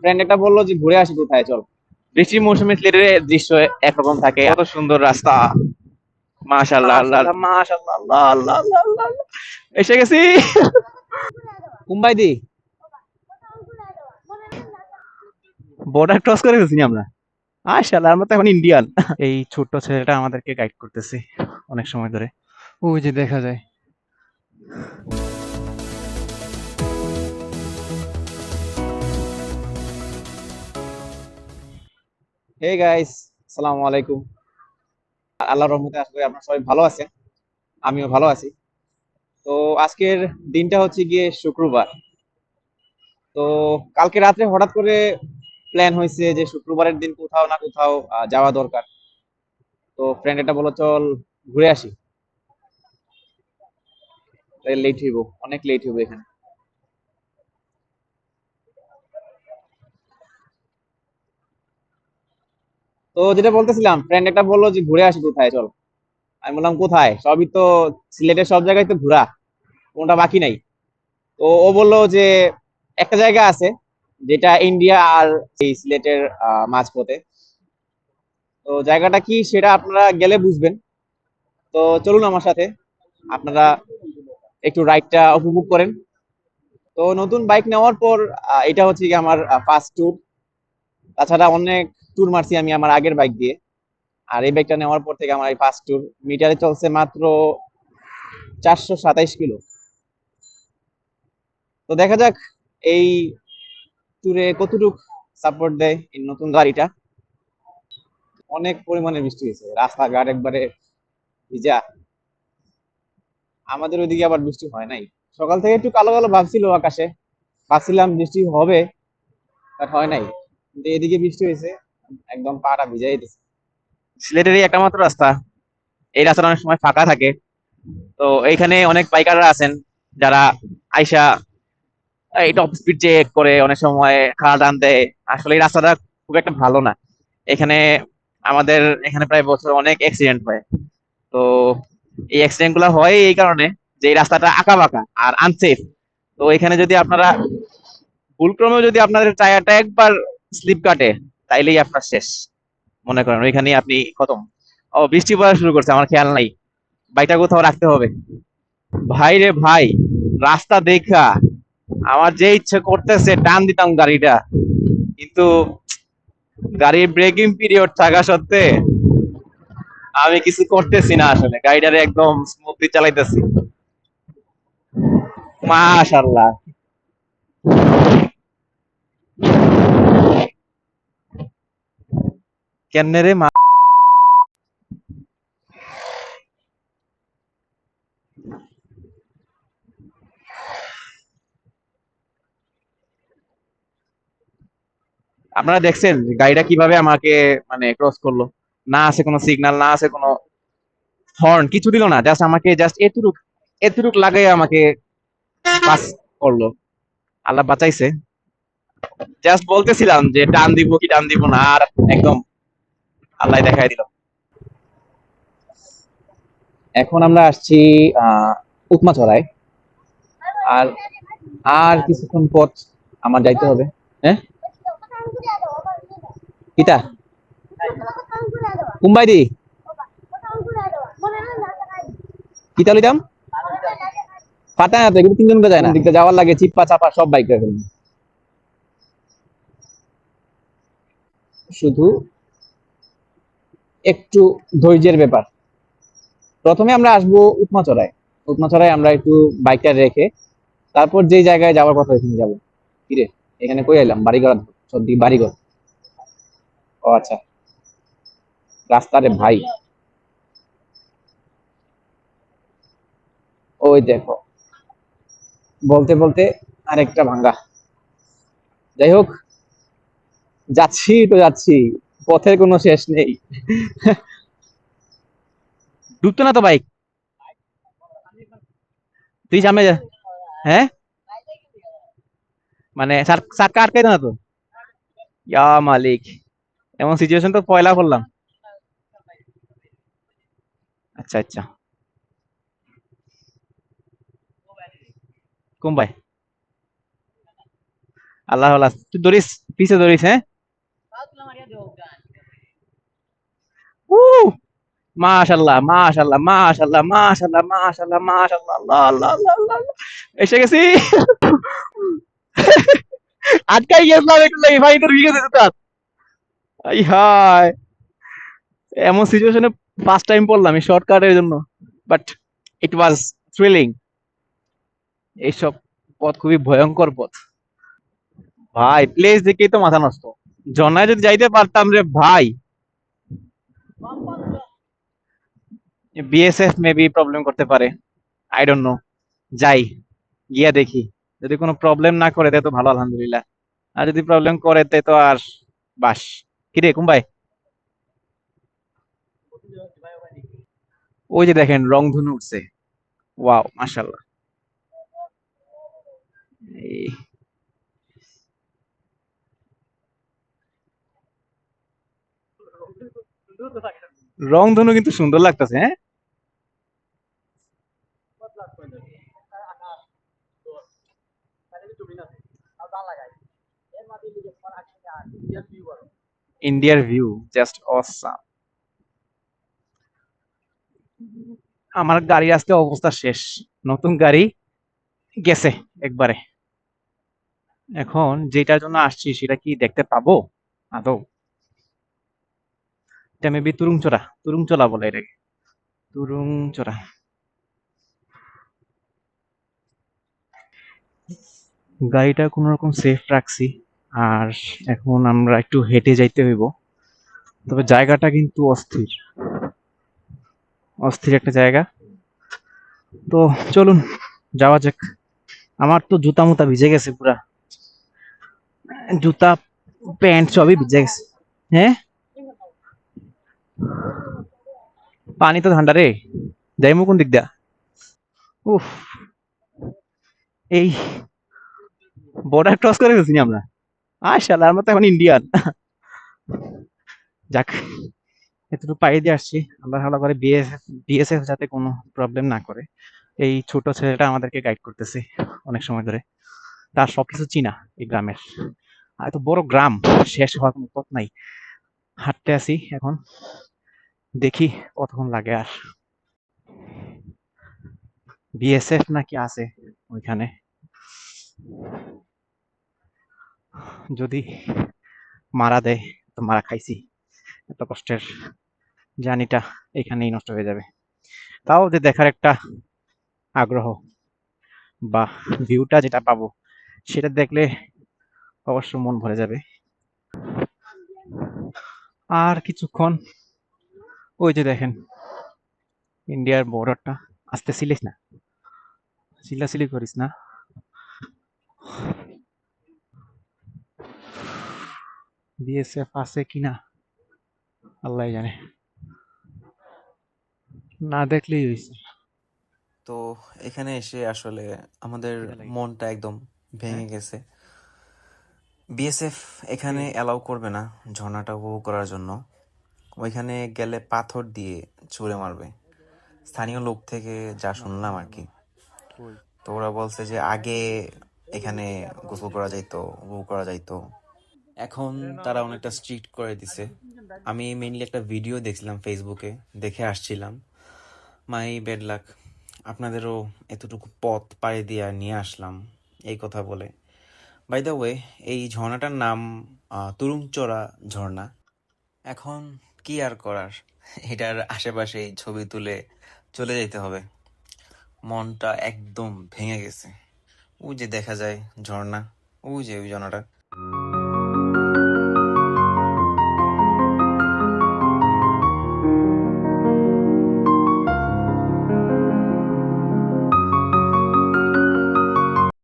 Friend একটা বলল যে ঘুরে আসি কোথায় চল। বৃষ্টির মৌসুমে সিলেটের দৃশ্য একরকম থাকে। এত সুন্দর রাস্তা। মাশাআল্লাহ আল্লাহ। মাশাআল্লাহ আল্লাহ আল্লাহ আল্লাহ আল্লাহ আল্লাহ। এসে গেছি। মুম্বাই দি। বর্ডার ক্রস করে গেছি আমরা? মাশাআল্লাহ আমরা তো এখন ইন্ডিয়ান এই ছোট্ট ছেলেটা আমাদেরকে গাইড করতেছে অনেক সময় ধরে। ওই যে দেখা যায়। হে গাইস আসসালামু আলাইকুম। আল্লাহর রহমতে আশা করি আপনারা সবাই ভালো আছেন, আমিও ভালো আছি। তো আজকের দিনটা হচ্ছে গিয়ে শুক্রবার। তো কালকে রাত্রে হঠাৎ করে প্ল্যান হয়েছে যে শুক্রবারের দিন কোথাও না কোথাও যাওয়া দরকার। তো ফ্রেন্ড এটা বলো চল ঘুরে আসি। লেট হইব, অনেক লেট হইব এখানে। তো যেটা বলতেছিলাম ফ্রেন্ড একটা বলল যে, ঘুরে আসি কোথায়? চল। আমি বললাম, কোথায়? সবই তো সিলেটের সব জায়গায় তো ঘোরা, কোনটা বাকি নাই। তো ও বলল যে, একটা জায়গা আছে, যেটা ইন্ডিয়া আর এই সিলেটের মাঝপথে। তো জায়গাটা কি সেটা আপনারা গেলে বুঝবেন। তো চলুন আমার সাথে, আপনারা একটু রাইডটা উপভোগ করেন। তো নতুন বাইক নেওয়ার পর এটা হচ্ছে আমার ফার্স্ট ট্যুর তাছাড়া অনেক ট্যুর মারছি আমি আমার আগের বাইক দিয়ে। আর এই বাইকটা নেওয়ার পর থেকে আমার এই ফার্স্ট ট্যুর মিটারে চলছে মাত্র চারশো সাতাইশ কিলো। তো দেখা যাক এই ট্যুরে কতটুক সাপোর্ট দেয় এই নতুন গাড়িটা। অনেক পরিমাণে বৃষ্টি হয়েছে, রাস্তাঘাট একবারে ভিজা। আমাদের ওইদিকে আবার বৃষ্টি হয় নাই। সকাল থেকে একটু কালো কালো ভাবছিল আকাশে, ভাবছিলাম বৃষ্টি হবে বাট হয় নাই। এদিকে বৃষ্টি হয়েছে, একদম পাটা ভিজাই দিছে। সিলেটের এই একটা মাত্র রাস্তা। এই রাস্তাটা অনেক সময় ফাঁকা থাকে। তো এইখানে অনেক বাইকাররা আছেন, যারা আইসা এই টপ স্পিড চেক করে, অনেক সময় খাড়া টান দেয়। আসলে এই রাস্তাটা খুব একটা ভালো না। এখানে আমাদের এখানে প্রায় বছর অনেক অ্যাক্সিডেন্ট হয়। তো এই অ্যাক্সিডেন্টগুলো হয় এই কারণে যে এই রাস্তাটা আঁকা বাঁকা আর আনসেফ তো এখানে যদি আপনারা ভুলক্রমেও যদি আপনাদের টায়ারটা একবার স্লিপ কাটে তাইলেই আপনার শেষ। মনে করেন ওইখানে আপনি খতম। ও, বৃষ্টি পড়া শুরু করছে, আমার খেয়াল নাই। বাইকটা কোথাও রাখতে হবে। ভাই রে ভাই, রাস্তা দেখা। আমার যে ইচ্ছে করতেছে, টান দিতাম গাড়িটা। কিন্তু গাড়ির ব্রেকিং পিরিয়ড থাকা সত্ত্বে আমি কিছু করতেছি না আসলে। গাড়িটারে একদম স্মুথলি চালাইতেছি। মাশাআল্লাহ। কেমনে রে মা? আপনারা দেখছেন গাড়িটা কীভাবে আমাকে মানে ক্রস করল। না আছে কোনো সিগন্যাল না আছে কোনো হর্ন কিছু দিল না। জাস্ট আমাকে জাস্ট এতটুক এতটুক লাগাই আমাকে পাস করল। আল্লাহ বাঁচাইছে। জাস্ট বলতেছিলাম যে, টান দিব কি টান দিব না, আর একদম আল্লাহ দেখাই দিল। এখন আমরা আসছি আহ উৎমাছড়ায় আর আর কিছুক্ষণ পথ আমার যাইতে হবে। হ্যাঁ? মুম্বাই তিনজনকে যায় না। যাওয়ার লাগে চিপ্পা চাপা, সব বাইক শুধু একটু ধৈর্যের ব্যাপার। প্রথমে আমরা আসব উপমাচড়ায় উপমাচড়ায় আমরা একটু বাইকটা রেখে তারপর যে জায়গায় যাওয়ার কথা ওইখানে যাব। কিরে এখানে কই এলাম বাড়িঘর? বাড়িঘর? ও আচ্ছা। রাস্তারে ভাই। ওই দেখো। বলতে বলতে আরেকটা ভাঙ্গা। যাই হোক, যাচ্ছি তো যাচ্ছি। পথের কোনো শেষ নেই। ডুবতো না তো বাইক তুই সামনে যা হ্যাঁ? মানে আটকাইতো না তো? ইয়া মালিক, এমন সিচুয়েশন তো পয়লা করলাম। আচ্ছা আচ্ছা। কোন ভাই আল্লাহ আল্লাহ তুই ধরিস পিছে ধরিস হ্যাঁ? মাশাল্লাহ মাশাল্লাহ মাশাল্লাহ মাশাল্লাহ মাশাল্লাহ মাশাল্লাহ আল্লাহ আল্লাহ আল্লাহ। এসে গেছি। আটকাই একটু লাগে, ভাই, তোর তার আই হায়। এমন সিচুয়েশনে ফার্স্ট টাইম পড়লাম, এই শর্টকাটের জন্য। বাট ইট ওয়াজ থ্রিলিং এইসব পথ খুবই ভয়ঙ্কর পথ। ভাই প্লেস দেখেই তো মাথা নষ্ট। জনায় যদি যাইতে পারতাম রে ভাই বিএসএফ মেবি প্রবলেম করতে পারে। আই ডোন্ট নো যাই, গিয়া দেখি। যদি কোনো প্রবলেম না করে, তে ভালো, আলহামদুলিল্লাহ। আর যদি প্রবলেম করে, তে তো আর বাস। কিরে কুম্বাই? ওই যে দেখেন, রং রংধনু উঠছে। ওয়াও মাশাল্লাহ এই রংধনু কিন্তু সুন্দর লাগতেছে হ্যাঁ? ইন্ডিয়ার ভিউ জাস্ট অসাম আমার গাড়ি আজকে অবস্থা শেষ। নতুন গাড়ি গেছে একবারে। এখন যেটার জন্য আসছি সেটা কি দেখতে পাবো? আদৌ? এটা মেবি তুরুংচোরা তুরুংচোলা বলে এটাকে তুরুং তুরুংচোরা গাড়িটা কোনো রকম সেফ রাখছি। আর এখন আমরা একটু হেঁটে যাইতে হইব। তবে জায়গাটা কিন্তু অস্থির। অস্থির একটা জায়গা। তো চলুন, যাওয়া যাক। আমার তো জুতা মুতা ভিজে গেছে পুরা। জুতা, প্যান্ট সবই ভিজে গেছে। হ্যাঁ? পানি তো ঠান্ডা রে। যাইমু কোন দিক দিয়া। উফ। এই। বর্ডার ক্রস করে গেছি আমরা। আশাল্লাহ আমরা তো এখন ইন্ডিয়ান যাক, এতটুকু পাড়ি দিয়ে আসছি। আল্লাহ ভালো করে বিএসএফ বিএসএফ যাতে কোনো প্রবলেম না করে। এই ছোট ছেলেটা আমাদেরকে গাইড করতেছে অনেক সময় ধরে। তার সবকিছু চিনা, এই গ্রামের। আর এত বড় গ্রাম, শেষ হওয়ার কোনো পথ নাই। হাঁটতে আসি এখন। দেখি কতক্ষণ লাগে আর। বিএসএফ নাকি আছে ওইখানে। যদি মারা দেয় তো মারা খাইছি। এত কষ্টের জার্নিটা এখানেই নষ্ট হয়ে যাবে। তাও যে দেখার একটা আগ্রহ বা ভিউটা যেটা পাবো, সেটা দেখলে অবশ্য মন ভরে যাবে। আর কিছুক্ষণ ওই যে দেখেন ইন্ডিয়ার বর্ডারটা আস্তে সিলিস না সিলাসিলি করিস না। বিএসএফ আছে কিনা আল্লাহ জানে। না দেখলেই হয়েছে। তো এখানে এসে আসলে আমাদের মনটা একদম ভেঙে হ্যাঁ। গেছে। বিএসএফ এখানে অ্যালাউ করবে না ঝর্ণাটা উপভোগ করার জন্য। ওইখানে গেলে পাথর দিয়ে ছুঁড়ে মারবে। স্থানীয় লোক থেকে যা শুনলাম আর কি। তো ওরা বলছে যে আগে এখানে গোসল করা যাইতো উপভোগ করা যাইতো। এখন তারা অনেকটা স্ট্রিক্ট করে দিছে। আমি মেইনলি একটা ভিডিও দেখছিলাম ফেসবুকে দেখে আসছিলাম। মাই বেড লাক আপনাদেরও এতটুকু পথ পাড়ি দিয়ে নিয়ে আসলাম এই কথা বলে। বাই দ্য ওয়ে এই ঝর্ণাটার নাম তুরুংচড়া ঝর্ণা। এখন কি আর করার? এটার আশেপাশে ছবি তুলে চলে যেতে হবে। মনটা একদম ভেঙে গেছে। ও যে দেখা যায় ঝর্ণা ও যে ওই ঝর্ণাটা।